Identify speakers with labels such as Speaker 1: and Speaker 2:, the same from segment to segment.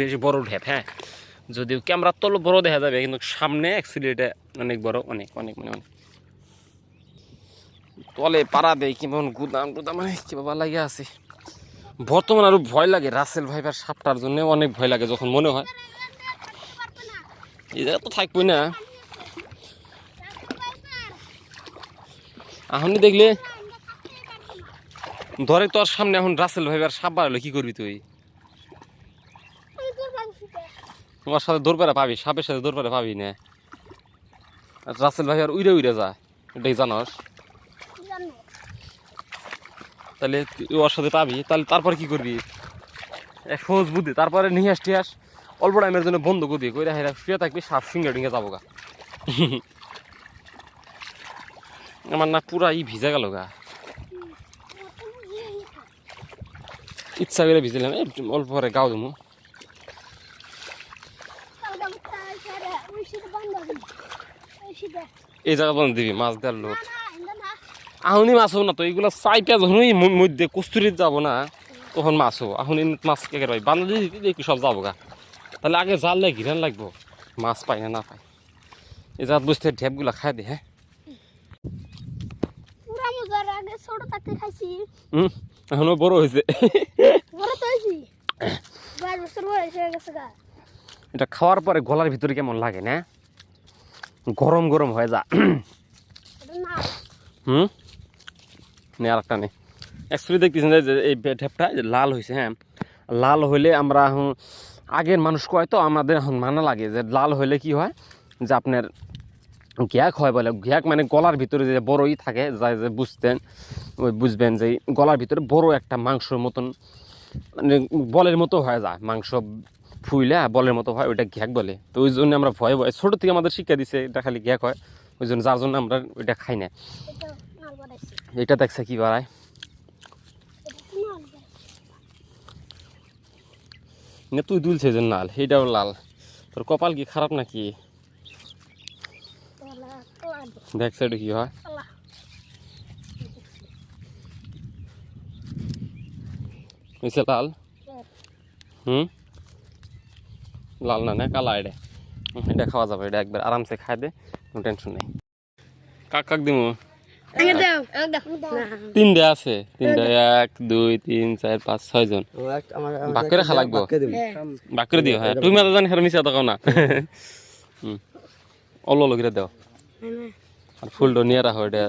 Speaker 1: বেশ বড় ঢেপ হ্যাঁ? যদিও ক্যামেরার তল বড় দেখা যাবে, কিন্তু সামনে অ্যাকচুয়ালি অনেক বড়, অনেক অনেক মানে অনেক। তলে পাড়া দেয় কেমন গুদাম টুদাম মানে কি বাবা লাগে আছে। বর্তমানে আরও ভয় লাগে, রাসেল ভাইবার সাপটার জন্য অনেক ভয় লাগে যখন মনে হয়। এই জায়গা তো থাকবই না। এখনই দেখলে, ধরে তোর সামনে এখন রাসেল ভাইবার সাপ বাড়ালো কি করবি তুই? তোমার সাথে দৌড় পেরে পাবি সাপের সাথে দৌড় পেরে পাবি না। রাসেল ভাই আর উইরে উইরে যায় এটাই জানস। তাহলে তুই ওর সাথে পাবি তাহলে তারপর কি করবি? এক সহজ বুদ্ধি তারপরে নিয়ে আস। টিয়াস অল্প টাইমের জন্য বন্ধ করবি কইরা হেরা শুয়ে থাকবি সাপ সিঙ্গে ডিঙ্গে যাব গা আমার না পুরা ই ভিজা গেল গা। ইচ্ছা করে ভিজলাম অল্প পরে গাও দেবো এই জায়গা বন্ধ দিবি মাছ দেওয়ার লোক আহুনি মাছ হব না তো এইগুলো চাইটা যখনই মধ্যে কস্তুরিত যাব না তখন মাছ হব। আহুনি মাছ কে পাই? বান্ধব দেখি সব যাব গা। তাহলে আগে জাল লাগে ঘিরান লাগবো। মাছ পাই না না পাই। এই জাত বুঝতে ঢেপগুলা খাই দে হ্যাঁ? এখনও বড় হয়েছে এটা খাওয়ার পরে গলার ভিতরে কেমন লাগে না? গরম গরম হয়ে যা। হুম? নে আর একটা নেই অ্যাকচুয়ালি দেখতেছেন যে এই ঢেপটা লাল হয়েছে হ্যাঁ? লাল হইলে আমরা এখন আগের মানুষ কয় তো আমাদের এখন মানা লাগে যে লাল হইলে কি হয়? যে আপনার গ্যাক হয় বলে। গ্যাক মানে গলার ভিতরে যে বড়ই থাকে যা যে বুঝতেন ওই বুঝবেন যে গলার ভিতরে বড় একটা মাংসর মতন মানে বলের মতো হয়ে যায় মাংস ফুইলে বলের মতো হয়, ওইটা ঘ্যাক বলে। তো ওই জন্য আমরা ভয়ে ভয়ে ছোটো থেকে আমাদের শিক্ষা দিছে, এটা খালি ঘ্যাক হয়। ওই জন্য যার জন্য আমরা ওইটা খাই না।
Speaker 2: এটা
Speaker 1: দেখছে কি বাড়ায়? না, তুই দুলছে যে লাল এটাও লাল। তোর কপাল কি খারাপ নাকি? দেখ সাইডে কি হয়। লাল। হুম? লাল না না কালা এটা। এটা খাওয়া যাবে এটা একবার আরামসে খাই দে কোনো টেনশন নেই। কাক কাক দিমু?
Speaker 2: না।
Speaker 1: আছে তিনটে এক দুই তিন চার পাঁচ ছয় জন। খা লাগবো। বাক্যরে দিও হ্যাঁ। তুমি মাথা জানি হের মিশা দেখাও না। হুম। অল্প অল্প করে দাও। আর ফুলটা নিয়ে রাখো এটা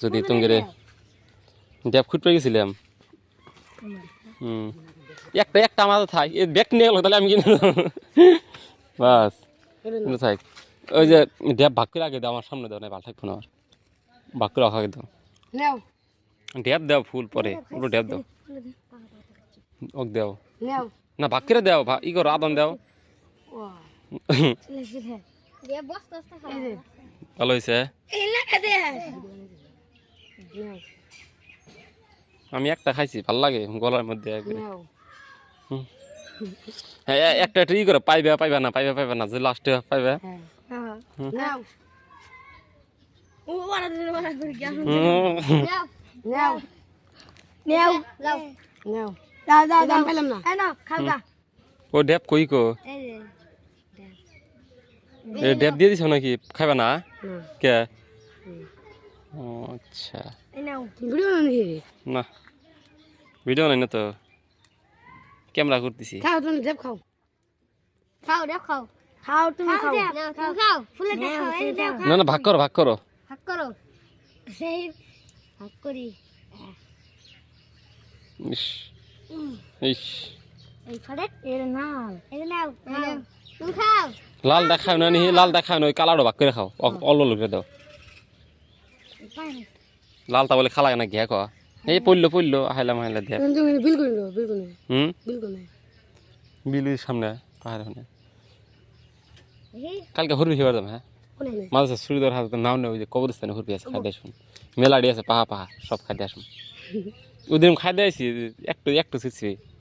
Speaker 1: যদি তোমাকে ড্যাপ খুঁট পেয়ে গেছিলাম। হুম। একটা একটা আমাদের থাক। এ ব্যাগ নিয়ে গেলো তাহলে আমি কিনে। বাস থাক। ওই যে ড্যাপ ভাগ করে আগে দাও আমার সামনে দাও না ভালো থাকব না আমার। ভাগ করে আগে দাও ড্যাপ দাও ফুল পরে পুরো ড্যাপ দাও। ওক দাও। না ভাগ করে দাও ই করো আদান দাও। ভালো হয়েছে
Speaker 2: এই
Speaker 1: আমি একটা খাইছি ভালো লাগে গলার মধ্যে হ্যাঁ একটা একটা ই করো পাইবে পাইবে না পাইবে পাইবে না যে লাস্টে পাইবে।
Speaker 2: হ্যাঁ। নাও। ও বড় দিলে বড় করে গিয়া
Speaker 1: হুম।
Speaker 2: নাও। নাও। নাও। নাও। নাও দাও দাও দাও। পেলাম না। এই নাও খাও গা
Speaker 1: ও ড্যাপ কই কো? এ ড্যাপ দিয়ে দিছ নাকি? খাইবে না?
Speaker 2: না।
Speaker 1: কে? ও আচ্ছা। না। ভিডিও নাই না তো? ক্যামেরা করতেছি।
Speaker 2: খাও তুমি দেব খাও। খাও দেব খাও। খাও তুমি খাও খাও। খাও। ফুলে দেব খাও এই দেব
Speaker 1: না না ভাগ করো ভাগ করো।
Speaker 2: ভাগ করো। সেই ভাগ করি।
Speaker 1: ইস। ইস।
Speaker 2: এই ফাড়ে এর এই নাও নাও। তুমি খাও।
Speaker 1: লাল দেখাও না নি লাল দেখাও না ওই কালারও ভাগ করে খাও। অ- অল অল্প করে দাও। লালটা বলে খালায় না ঘিয়া কয়া। এই পড়ল পড়ল হাইলা দেখ
Speaker 2: তুমি বিল করে বিল করে
Speaker 1: হুম?
Speaker 2: বিল করে
Speaker 1: বিলুর সামনে পাহাড় ওখানে কালকে হরবি হিবার যাম হ্যাঁ? মাঝে সুরিদর হাতে নাও নেই ওই যে কবরস্থানে হরবি আছে খাই আসুন। মেলাডি আছে পাহা পাহা সব খাই আসুন। ওদিন খাই দিয়েছি একটু একটু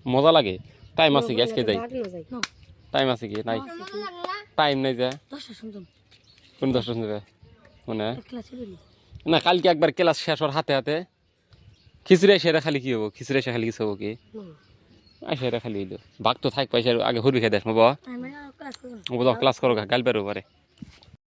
Speaker 1: মজা লাগে। টাইম আছে কি আজকে যাই। টাইম আছে কি নাই। টাইম নাই যা। কোন দশটা মানে
Speaker 2: বলি
Speaker 1: না কালকে একবার ক্লাস শেষ হওয়ার হাতে হাতে। খিচুড়ি এটা খালি কি হব? খিচুড়ি এসে খালি কিছু হব কি? এটা খালি হইল। বাঘ তো থাক পয়সা আগে হুরবি খেয়ে দেখ বাবা।
Speaker 2: ক্লাস
Speaker 1: করো গাল পারো পারে।